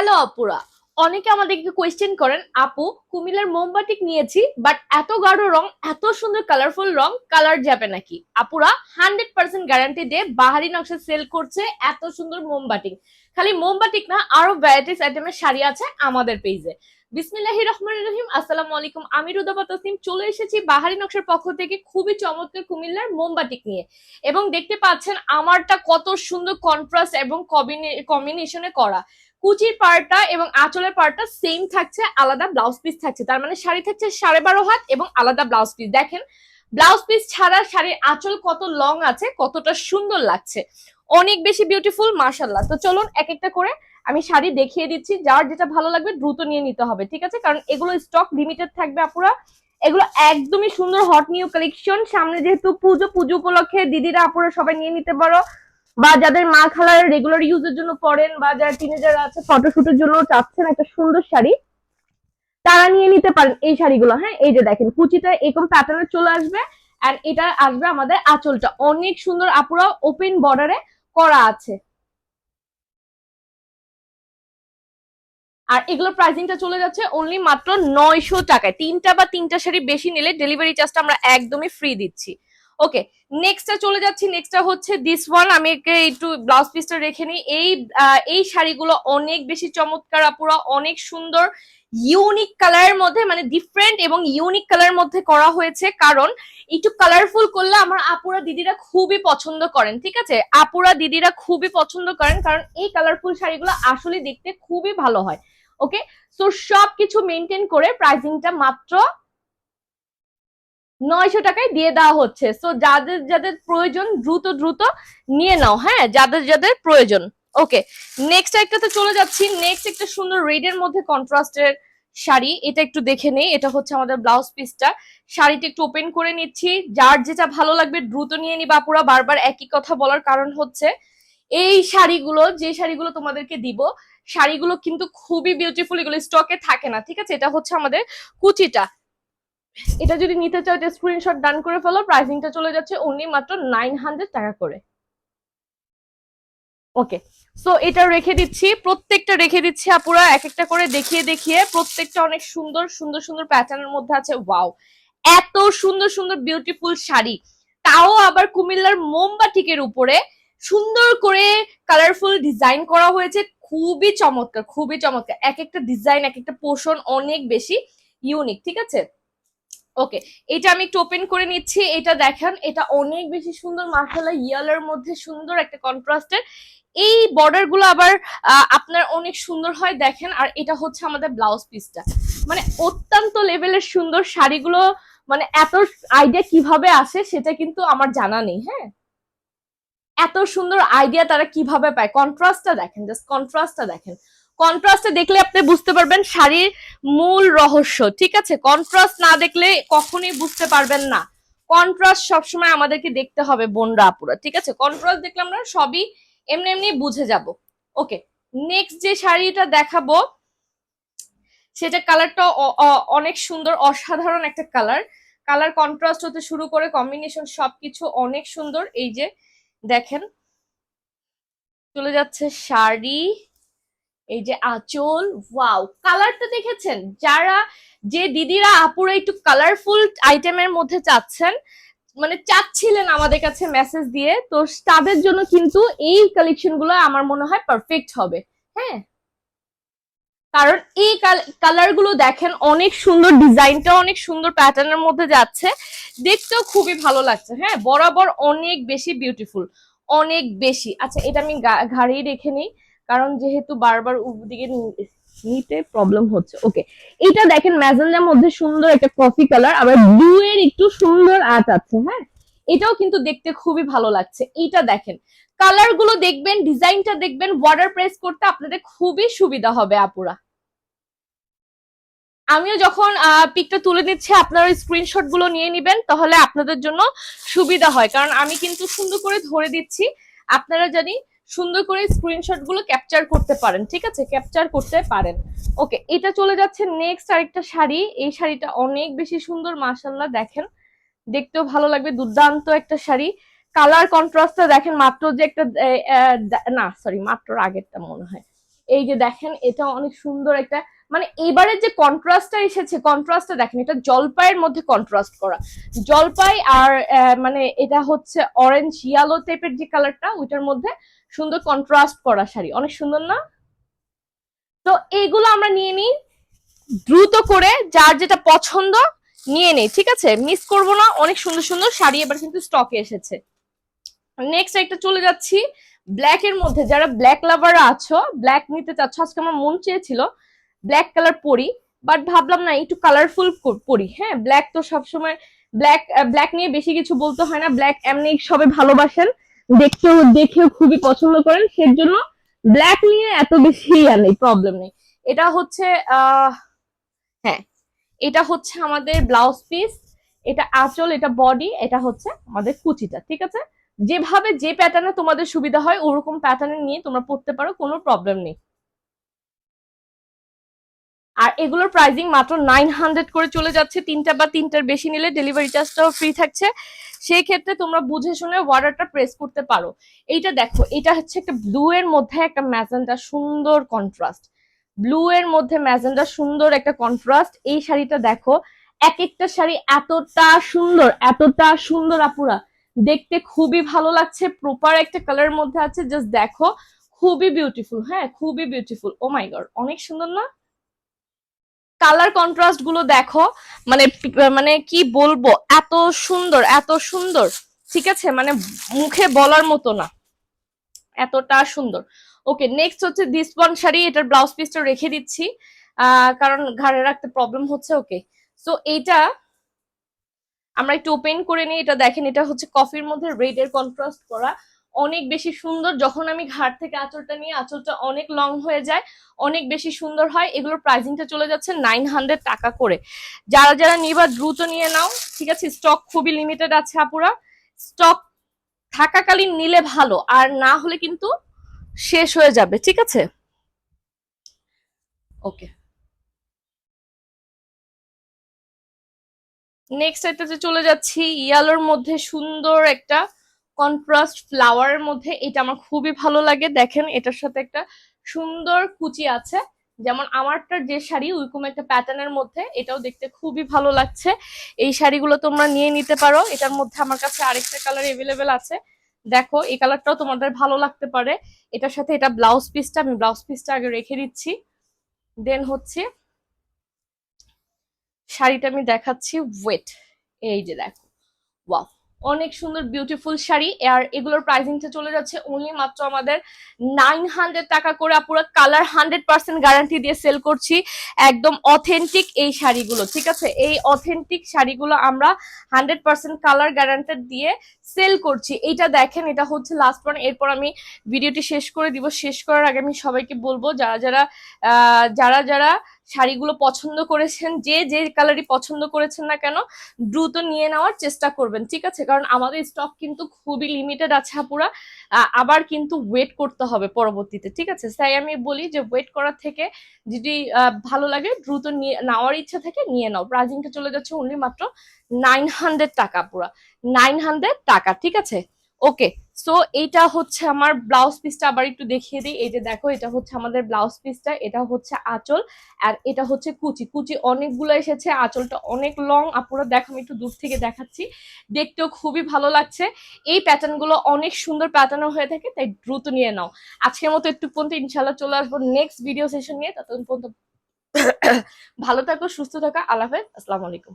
Hello আপুরা অনেকে আমাদেরকে কোয়েশ্চেন করেন, আপু, কুমিল্লার মোমবাটিক নিয়েছি বাট এত গাঢ় রং, এত সুন্দর কালারফুল রং কালার যাবে নাকি? আপুরা হান্ড্রেড পার্সেন্ট গ্যারান্টি দিয়ে বাহারি নকশা সেল করছে এত সুন্দর মোমবাটিক খালি মোমবাটিক না, আরও ভ্যারাইটিস আইটেমের শাড়ি আছে আমাদের পেজে বিসমিল্লাহির রহমান রহিম, আসসালামু আলাইকুম। আমি রুদাবা তসলিম, চলে এসেছি বাহারি নকশার পক্ষ থেকে খুবই চমৎকার কুমিল্লার মোমবাটিক নিয়ে। এবং দেখতে পাচ্ছেন আমারটা কত সুন্দর কন্ট্রাস্ট এবং কম্বিনেশনে করা। কুচির পার্টটা এবং আঁচলের পার্টটা সেম থাকছে, আলাদা ব্লাউজ পিস থাকছে। তার মানে শাড়ি থাকছে সাড়ে বারো হাত এবং আলাদা ব্লাউজ পিস দেখেন ব্লাউজ পিস ছাড়া শাড়ির আঁচল কত লং আছে, কতটা সুন্দর লাগছে। অনেক বেশি বিউটিফুল মার্শাল্লাহ তো চলুন এক একটা করে আমি শাড়ি দেখিয়ে দিচ্ছি। যার যেটা ভালো লাগবে দ্রুত নিয়ে নিতে হবে, ঠিক আছে? কারণ এগুলো স্টক লিমিটেড থাকবে আপুরা। এগুলো একদমই সুন্দর হট নিউ কালেকশন সামনে যেহেতু পুজো পুজো উপলক্ষে দিদিরা, আপুরা সবাই নিয়ে নিতে পারো। বা যাদের মা খালার রেগুলার ইউজের জন্য পড়েন বা যারা টিনেজার আছে ফটোশুটের জন্য চাচ্ছেন একটা সুন্দর শাড়ি, তারা নিয়ে নিতে পারেন এই শাড়িগুলো। হ্যাঁ এই যে দেখেন, কুচিটা এরকম প্যাটার্নে চলে আসবে এন্ড এটা আসবে আমাদের আঁচলটা। অনেক সুন্দর আপুরা ওপেন বর্ডারে করা আছে। আর এগুলোর প্রাইসিংটা চলে যাচ্ছে অনলি মাত্র নয়শো টাকায়। তিনটা বা তিনটা শাড়ি বেশি নিলে ডেলিভারি চার্জটা আমরা একদমই ফ্রি দিচ্ছি। ওকে নেক্সটটা চলে যাচ্ছি নেক্সটটা হচ্ছে দিস ওয়ান আমি একে একটু ব্লাউজ পিসটা রেখে নিই। এই এই শাড়িগুলো অনেক বেশি চমৎকার আপুরা, অনেক সুন্দর ইউনিক কালারের মধ্যে মানে ডিফারেন্ট এবং ইউনিক কালারের মধ্যে করা হয়েছে। কারণ একটু কালারফুল করলে আমার আপুরা দিদিরা খুবই পছন্দ করেন, ঠিক আছে? আপুরা দিদিরা খুবই পছন্দ করেন, কারণ এই কালারফুল শাড়িগুলো আসলে দেখতে খুবই ভালো হয়। ওকে সো সব কিছু মেনটেন করে প্রাইসিংটা মাত্র নয়শো টাকায় দিয়ে দেওয়া হচ্ছে। সো যাদের যাদের প্রয়োজন, দ্রুত দ্রুত নিয়ে নাও হ্যাঁ? যাদের যাদের প্রয়োজন। ওকে নেক্সট একটাতে চলে যাচ্ছি। নেক্সট একটা সুন্দর রেড এর মধ্যে কন্ট্রাস্টের শাড়ি। এটা একটু দেখে নেই। এটা হচ্ছে আমাদের ব্লাউজ পিসটা শাড়িটা একটু ওপেন করে নিচ্ছি। যার যেটা ভালো লাগবে, দ্রুত নিয়ে নিবা পুরা বারবার একই কথা বলার কারণ হচ্ছে, এই শাড়িগুলো, যে শাড়িগুলো তোমাদেরকে দিব, শাড়িগুলো কিন্তু খুবই বিউটিফুল এগুলো স্টকে থাকে না, ঠিক আছে? এটা হচ্ছে আমাদের কুচিটা। এটা যদি নিতে চাও, এটা স্ক্রিনশট ডান করে ফেলো প্রাইসিংটা চলে যাচ্ছে অনলি মাত্র নাইন হান্ড্রেড টাকা করে। ওকে সো এটা রেখে দিচ্ছি, প্রত্যেকটা রেখে দিচ্ছি আপুরা এক একটা করে দেখিয়ে দেখিয়ে, প্রত্যেকটা অনেক সুন্দর সুন্দর সুন্দর প্যাটার্নের মধ্যে আছে ওয়াও এত সুন্দর সুন্দর বিউটিফুল শাড়ি। তাও আবার কুমিল্লার মোমবাটিকের উপরে সুন্দর করে কালারফুল ডিজাইন করা হয়েছে, খুবই চমৎকার খুবই চমৎকার। এক একটা ডিজাইন এক একটা পোষণ অনেক বেশি ইউনিক ঠিক আছে? ওকে এটা আমি একটু ওপেন করে নিচ্ছি, এটা দেখেন, এটা অনেক বেশি সুন্দর মার্শাল্লাহ ইয়ালের মধ্যে সুন্দর একটা কন্ট্রাস্টের এই বর্ডারগুলো আবার আপনার অনেক সুন্দর হয়, দেখেন, আর এটা হচ্ছে আমাদের ব্লাউজ পিসটা মানে অত্যন্ত লেভেলের সুন্দর শাড়িগুলো মানে এত আইডিয়া কীভাবে আসে সেটা কিন্তু আমার জানা নেই হ্যাঁ? এত সুন্দর আইডিয়া তারা কীভাবে পায়? কন্ট্রাস্টটা দেখেন জাস্ট কন্ট্রাস্টটা দেখেন। কন্ট্রাস্টে দেখলে আপনি বুঝতে পারবেন শাড়ির মূল রহস্য, ঠিক আছে? কন্ট্রাস্ট না দেখলে কখনোই বুঝতে পারবেন না। কন্ট্রাস্ট সবসময় আমাদেরকে দেখতে হবে বোনরা, আপুরা, ঠিক আছে? কন্ট্রাস্ট দেখলে আমরা সবই এমনি এমনি বুঝে যাব। ওকে নেক্সট যে শাড়িটা দেখাবো, সেটা কালারটা অনেক সুন্দর, অসাধারণ একটা কালার কালার কন্ট্রাস্ট হতে শুরু করে কম্বিনেশন সবকিছু অনেক সুন্দর। এই যে দেখেন, চলে যাচ্ছে শাড়ি। এই যে আঁচল ওয়াও কালারটা দেখেছেন? যারা, যে দিদিরা, আপুরা একটু কালারফুল আইটেমের মধ্যে চাচ্ছেন মানে চাচ্ছিলেন আমাদের কাছে মেসেজ দিয়ে, তো তাদের জন্য কিন্তু এই কালেকশনগুলো আমার মনে হয় পারফেক্ট হবে। হ্যাঁ? কারণ এই কালারগুলো দেখেন, অনেক সুন্দর ডিজাইনটা অনেক সুন্দর প্যাটার্নের মধ্যে যাচ্ছে। দেখতেও খুবই ভালো লাগছে হ্যাঁ? বরাবর অনেক বেশি বিউটিফুল অনেক বেশি। আচ্ছা এটা আমি ঘাড়েই রেখে নিই। কারণ যেহেতু বারবার দিকে নিতে প্রবলেম হচ্ছে। ওকে এটা দেখেন, ম্যাজেন্ডার মধ্যে সুন্দর একটা কফি কালার আবার ব্লু এর একটু সুন্দর আর্ট আছে হ্যাঁ? এটাও কিন্তু দেখতে খুবই ভালো লাগছে। এইটা দেখেন কালারগুলো দেখবেন ডিজাইনটা দেখবেন ওয়াটার প্রেস করতে আপনাদের খুবই সুবিধা হবে, আপুরা। আমিও যখন পিকটা তুলে নিচ্ছি, আপনারা স্ক্রিনশটগুলো নিয়ে নিবেন, তাহলে আপনাদের জন্য সুবিধা হয়। কারণ আমি কিন্তু সুন্দর করে ধরে দিচ্ছি। আপনারা জানি সুন্দর করে স্ক্রিনশটগুলো ক্যাপচার করতে পারেন, ঠিক আছে? ক্যাপচার করতে পারেন। ওকে এটা চলে যাচ্ছে নেক্সট আরেকটা শাড়ি। এই শাড়িটা অনেক বেশি সুন্দর মাসাল্লাহ দেখেন। দেখতেও ভালো লাগবে, দুর্দান্ত একটা শাড়ি। কালার কন্ট্রাস্টটা দেখেন, মাত্র যে একটা না সরি মাত্র আগেরটা মনে হয়। এই যে দেখেন, এটা অনেক সুন্দর একটা মানে এবারে যে কন্ট্রাস্টটা এসেছে কন্ট্রাস্টটা দেখেন, এটা জলপাইয়ের মধ্যে কন্ট্রাস্ট করা। জলপাই আর মানে এটা হচ্ছে অরেঞ্জ ইয়ালো টাইপের যে কালারটা ওইটার মধ্যে সুন্দর কন্ট্রাস্ট করা শাড়ি। অনেক সুন্দর না? তো এইগুলো আমরা নিয়ে নিই। দ্রুত করে যার যেটা পছন্দ নিয়ে নেই, ঠিক আছে? মিস করব না, অনেক সুন্দর সুন্দর শাড়ি এবার কিন্তু স্টকে এসেছে। নেক্সট একটা চলে যাচ্ছি। ব্ল্যাক এর মধ্যে যারা ব্ল্যাক লাভার আছো ব্ল্যাক নিতে চাচ্ছ, আজকে আমার মন চেয়েছিল ব্ল্যাক কালার পরি বাট ভাবলাম না, একটু কালারফুল পরি। হ্যাঁ ব্ল্যাক তো সবসময় ব্ল্যাক ব্ল্যাক নিয়ে বেশি কিছু বলতে হয় না ব্ল্যাক এমনি সবে ভালোবাসেন। দেখতেও, দেখেও খুবই পছন্দ করেন। সেই জন্য ব্ল্যাক নিয়ে এত বেশি আর নেই প্রবলেম নেই। এটা হচ্ছে হ্যাঁ এটা হচ্ছে আমাদের ব্লাউজ পিস এটা আঁচল, এটা বডি এটা হচ্ছে আমাদের কুচিটা, ঠিক আছে? যেভাবে যে প্যাটার্নে তোমাদের সুবিধা হয়, ওরকম প্যাটার্নে নিয়ে তোমরা পড়তে পারো, কোনো প্রবলেম নেই। আর এগুলোর প্রাইজিং মাত্র নাইন হান্ড্রেড করে চলে যাচ্ছে। তিনটা বা তিনটার বেশি নিলে ডেলিভারি চার্জটাও ফ্রি থাকছে। সেই ক্ষেত্রে তোমরা বুঝে শুনে ওয়ার্ডারটা প্রেস করতে পারো। এইটা দেখো, এটা হচ্ছে একটা ব্লু এর মধ্যে একটা ম্যাজেন্টা সুন্দর কন্ট্রাস্ট ব্লু এর মধ্যে ম্যাজেন্টা সুন্দর একটা কন্ট্রাস্ট এই শাড়িটা দেখো, এক একটা শাড়ি এতটা সুন্দর এতটা সুন্দর আপুরা। দেখতে খুবই ভালো লাগছে প্রপার একটা কালারের মধ্যে আছে। জাস্ট দেখো, খুবই বিউটিফুল হ্যাঁ খুবই বিউটিফুল ও মাই গড অনেক সুন্দর না? কালার কন্ট্রাস্টগুলো দেখো মানে মানে কি বলব, এত সুন্দর এত সুন্দর, ঠিক আছে? মানে মুখে বলার মতো না। এতটা সুন্দর। ওকে নেক্সট হচ্ছে দিস ওয়ান শাড়ি, এটার ব্লাউজ পিসটা রেখে দিচ্ছি। কারণ ঘাড়ে রাখতে প্রবলেম হচ্ছে ওকে সো এইটা আমরা একটু ওপেন করে নিই, এটা দেখেন, এটা হচ্ছে কফির মধ্যে রেড এর কন্ট্রাস্ট করা। অনেক বেশি সুন্দর যখন আমি ঘাট থেকে আঁচলটা নিয়ে, আঁচলটা অনেক লং হয়ে যায়, অনেক বেশি সুন্দর হয়। এগুলোর প্রাইসিংটা চলে যাচ্ছে নাইন হান্ড্রেড টাকা করে। যারা যারা নিবা দ্রুত নিয়ে নাও, ঠিক আছে? স্টক খুবই লিমিটেড আছে আপুরা। স্টক থাকাকালীন নিলে ভালো, আর না হলে কিন্তু শেষ হয়ে যাবে, ঠিক আছে? ওকে নেক্সট এটাতে চলে যাচ্ছি, ইয়ালোর মধ্যে সুন্দর একটা কন্ট্রাস্ট ফ্লাওয়ারের মধ্যে এটা আমার খুবই ভালো লাগে। দেখেন, এটার সাথে একটা সুন্দর কুচি আছে। যেমন আমারটা যে শাড়ি, ওইরকম একটা প্যাটার্নের মধ্যে, এটাও দেখতে খুবই ভালো লাগছে। এই শাড়িগুলো তোমরা নিয়ে নিতে পারো। এটার মধ্যে আমার কাছে আরেকটা কালার এভেলেবেল আছে। দেখো, এই কালারটাও তোমাদের ভালো লাগতে পারে। এটার সাথে এটা ব্লাউজ পিসটা আমি ব্লাউজ পিসটা আগে রেখে দিচ্ছি। দেন হচ্ছে, শাড়িটা আমি দেখাচ্ছি ওয়েট এই যে দেখো ওয়াও অনেক সুন্দর বিউটিফুল শাড়ি। আর এগুলোর প্রাইসিংটা চলে যাচ্ছে অনলি মাত্র আমাদের নাইন হান্ড্রেড টাকা করে। পুরো কালার হান্ড্রেড পার্সেন্ট গ্যারান্টি দিয়ে সেল করছি। একদম অথেন্টিক এই শাড়িগুলো, ঠিক আছে? এই অথেন্টিক শাড়িগুলো আমরা হান্ড্রেড পার্সেন্ট কালার গ্যারান্টেড দিয়ে সেল করছি। এইটা দেখেন, এটা হচ্ছে লাস্ট ওয়ান এরপর আমি ভিডিওটি শেষ করে দিব। শেষ করার আগে আমি সবাইকে বলব, যারা যারা যারা যারা শাড়িগুলো পছন্দ করেছেন, যে যে কালারই পছন্দ করেছেন না কেন, দ্রুত নিয়ে নেওয়ার চেষ্টা করবেন, ঠিক আছে? কারণ আমাদের স্টক কিন্তু খুবই লিমিটেড আছে আপুরা। আবার কিন্তু ওয়েট করতে হবে পরবর্তীতে, ঠিক আছে? তাই আমি বলি যে ওয়েট করার থেকে যদি ভালো লাগে, দ্রুত নিয়ে, নেওয়ার ইচ্ছা থেকে, নিয়ে নাও। প্রাইজিংটা চলে যাচ্ছে অনলি মাত্র নাইন হান্ড্রেড টাকা পুরা নাইন হান্ড্রেড টাকা, ঠিক আছে? ওকে সো এটা হচ্ছে আমার ব্লাউজ পিসটা আবার একটু দেখিয়ে দিই। এই যে দেখো, এটা হচ্ছে আমাদের ব্লাউজ পিসটা এটা হচ্ছে আঁচল, আর এটা হচ্ছে কুচি। কুচি অনেকগুলো এসেছে, আঁচলটা অনেক লং আপুরা দেখো, আমি একটু দূর থেকে দেখাচ্ছি। দেখতেও খুবই ভালো লাগছে। এই প্যাটার্নগুলো অনেক সুন্দর প্যাটার্ন হয়ে থাকে, তাই দ্রুত নিয়ে নাও। আজকের মতো একটু পর্যন্ত ইনশাল্লাহ চলে আসব নেক্সট ভিডিও সেশন নিয়ে। ততক্ষণ পর্যন্ত ভালো থাকো, সুস্থ থাকো। আল্লাহ হাফেজ। আসসালামু আলাইকুম।